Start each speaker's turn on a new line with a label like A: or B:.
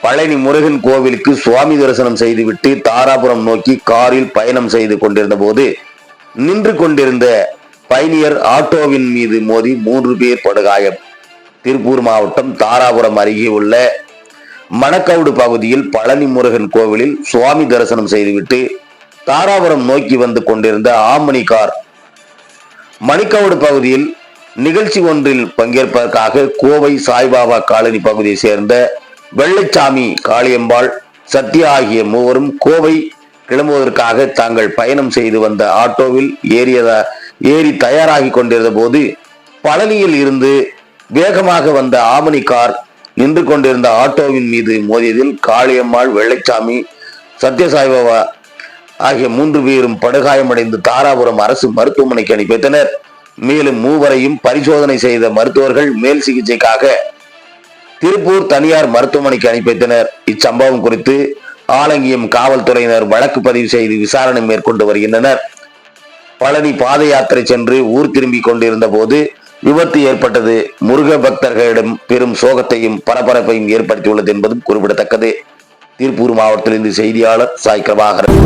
A: பழனி முருகன் கோவிலுக்கு சுவாமி தரிசனம் செய்துவிட்டு தாராபுரம் நோக்கி காரில் பயணம் செய்து கொண்டிருந்த போது நின்று கொண்டிருந்த பயணியர் ஆட்டோவின் மீது மோதி மூன்று பேர் படுகாயம். திருப்பூர் மாவட்டம் தாராபுரம் அருகே உள்ள மணக்கவுடு பகுதியில் பழனி முருகன் கோவிலில் சுவாமி தரிசனம் செய்துவிட்டு தாராபுரம் நோக்கி வந்து கொண்டிருந்த ஆமணி கார் மணிக்கவுடு பகுதியில் நிகழ்ச்சி ஒன்றில் பங்கேற்பதற்காக கோவை சாய்பாபா காலனி பகுதியை சேர்ந்த வெள்ளைச்சாமி காளியம்பாள் சத்யா ஆகிய மூவரும் கோவை கிளம்புவதற்காக தாங்கள் பயணம் செய்து வந்த ஆட்டோவில் ஏறியதா ஏறி தயாராகி கொண்டிருந்த போது பழனியில் இருந்து வேகமாக வந்த ஆமணி கார் நின்று கொண்டிருந்த ஆட்டோவின் மீது மோதியதில் காளியம்மாள் வெள்ளைச்சாமி சத்யசாய்பாபா ஆகிய மூன்று பேரும் படுகாயமடைந்து தாராபுரம் அரசு மருத்துவமனைக்கு அனுப்பி வைத்தனர் மேலும் மூவரையும் பரிசோதனை செய்த மருத்துவர்கள் மேல் சிகிச்சைக்காக திருப்பூர் தனியார் மருத்துவமனைக்கு அனுப்பி வைத்தனர் இச்சம்பவம் குறித்து ஆலங்கியம் காவல்துறையினர் வழக்கு பதிவு செய்து விசாரணை மேற்கொண்டு வருகின்றனர். பழனி பாத யாத்திரை சென்று ஊர் திரும்பிக் கொண்டிருந்த போது விபத்து ஏற்பட்டது. முருக பக்தர்களிடம் பெரும் சோகத்தையும் பரபரப்பையும் ஏற்படுத்தியுள்ளது என்பதும் குறிப்பிடத்தக்கது. திருப்பூர் மாவட்டத்திலிருந்து செய்தியாளர் சாய் பிரபாகரன்.